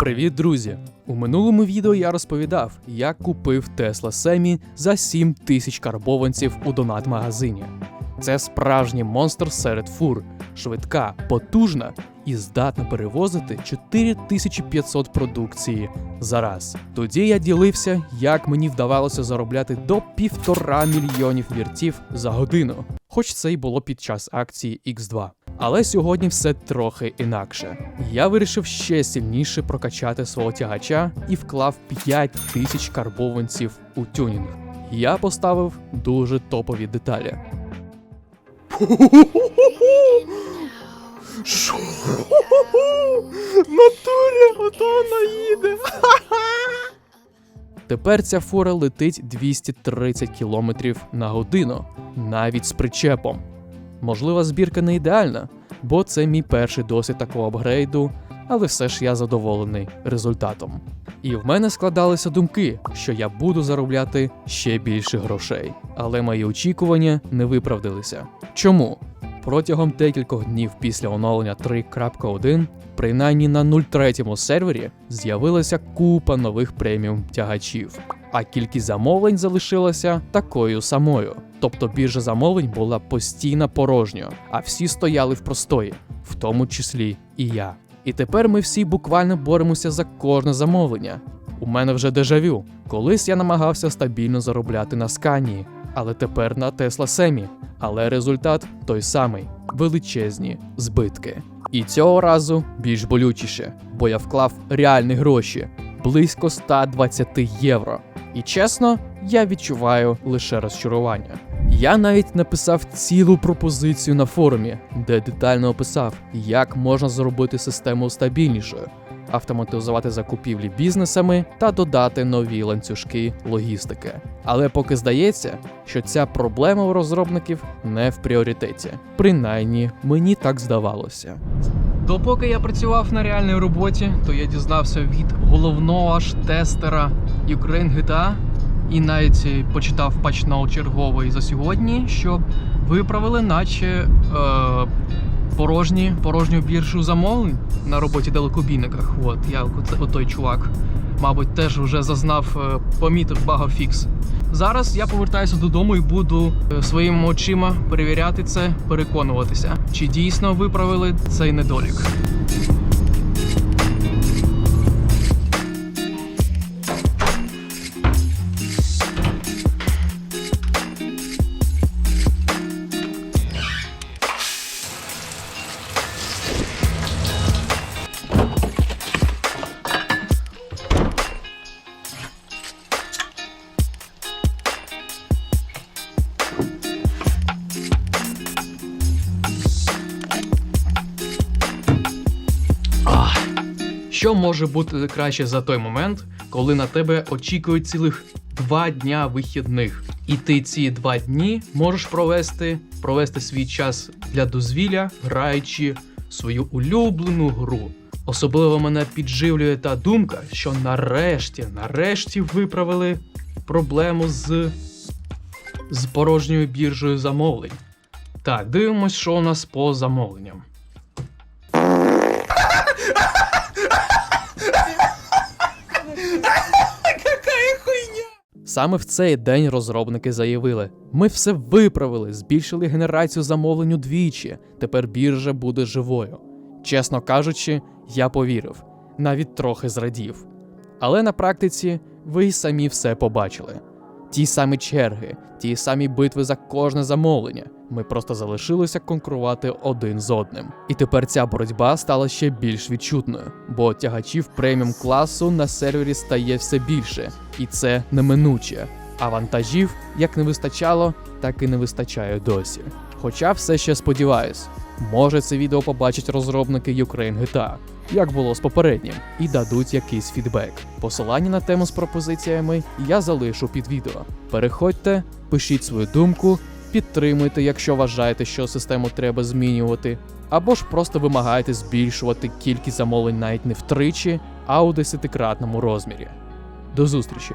Привіт, друзі! У минулому відео я розповідав, як купив Tesla Semi за 7 тисяч карбованців у донат-магазині. Це справжній монстр серед фур, швидка, потужна і здатна перевозити 4500 продукції за раз. Тоді я ділився, як мені вдавалося заробляти до півтора мільйонів віртів за годину, хоч це й було під час акції X2. Але сьогодні все трохи інакше. Я вирішив ще сильніше прокачати свого тягача і вклав 5 тисяч карбованців у тюнінг. Я поставив дуже топові деталі. Шо? Натурі, ото вона їде. Тепер ця фура летить 230 км на годину, навіть з причепом. Можливо, збірка не ідеальна, бо це мій перший досвід такого апгрейду, але все ж я задоволений результатом. І в мене складалися думки, що я буду заробляти ще більше грошей. Але мої очікування не виправдалися. Чому? Протягом декількох днів після оновлення 3.1, принаймні на 03 сервері, з'явилася купа нових преміум тягачів, а кількість замовлень залишилася такою самою. Тобто біржа замовлень була постійно порожньою, а всі стояли в простої, в тому числі і я. І тепер ми всі буквально боремося за кожне замовлення. У мене вже дежавю. Колись я намагався стабільно заробляти на сканії, але тепер на Tesla Semi. Але результат той самий величезні збитки. І цього разу більш болючіше, бо я вклав реальні гроші близько 120 євро. І чесно, я відчуваю лише розчарування. Я навіть написав цілу пропозицію на форумі, де детально описав, як можна зробити систему стабільнішою, автоматизувати закупівлі бізнесами та додати нові ланцюжки логістики. Але поки здається, що ця проблема у розробників не в пріоритеті. Принаймні, мені так здавалося. Допоки я працював на реальній роботі, то я дізнався від головного ж тестера Ukraine GTA і навіть почитав патчноут черговий за сьогодні, що виправили, наче е, порожні, порожню біржу замовлень на роботі далекобійниках. От я той чувак, мабуть, теж вже зазнав, е, помітив багафікс. Зараз я повертаюся додому і буду е, своїми очима перевіряти це, переконуватися, чи дійсно виправили цей недолік. Що може бути краще за той момент, коли на тебе очікують цілих два дня вихідних, і ти ці два дні можеш провести, провести свій час для дозвілля, граючи свою улюблену гру. Особливо мене підживлює та думка, що нарешті, нарешті виправили проблему з, з порожньою біржею замовлень. Так, дивимось, що у нас по замовленням. Саме в цей день розробники заявили: ми все виправили, збільшили генерацію замовлень удвічі. Тепер біржа буде живою. Чесно кажучи, я повірив, навіть трохи зрадів. Але на практиці ви й самі все побачили. Ті самі черги, ті самі битви за кожне замовлення. Ми просто залишилися конкурувати один з одним. І тепер ця боротьба стала ще більш відчутною, бо тягачів преміум класу на сервері стає все більше, і це неминуче. А вантажів як не вистачало, так і не вистачає досі. Хоча все ще сподіваюсь, може це відео побачать розробники Ukraine GTA, як було з попереднім, і дадуть якийсь фідбек. Посилання на тему з пропозиціями я залишу під відео. Переходьте, пишіть свою думку, підтримуйте, якщо вважаєте, що систему треба змінювати, або ж просто вимагаєте збільшувати кількість замовлень навіть не втричі, а у десятикратному розмірі. До зустрічі!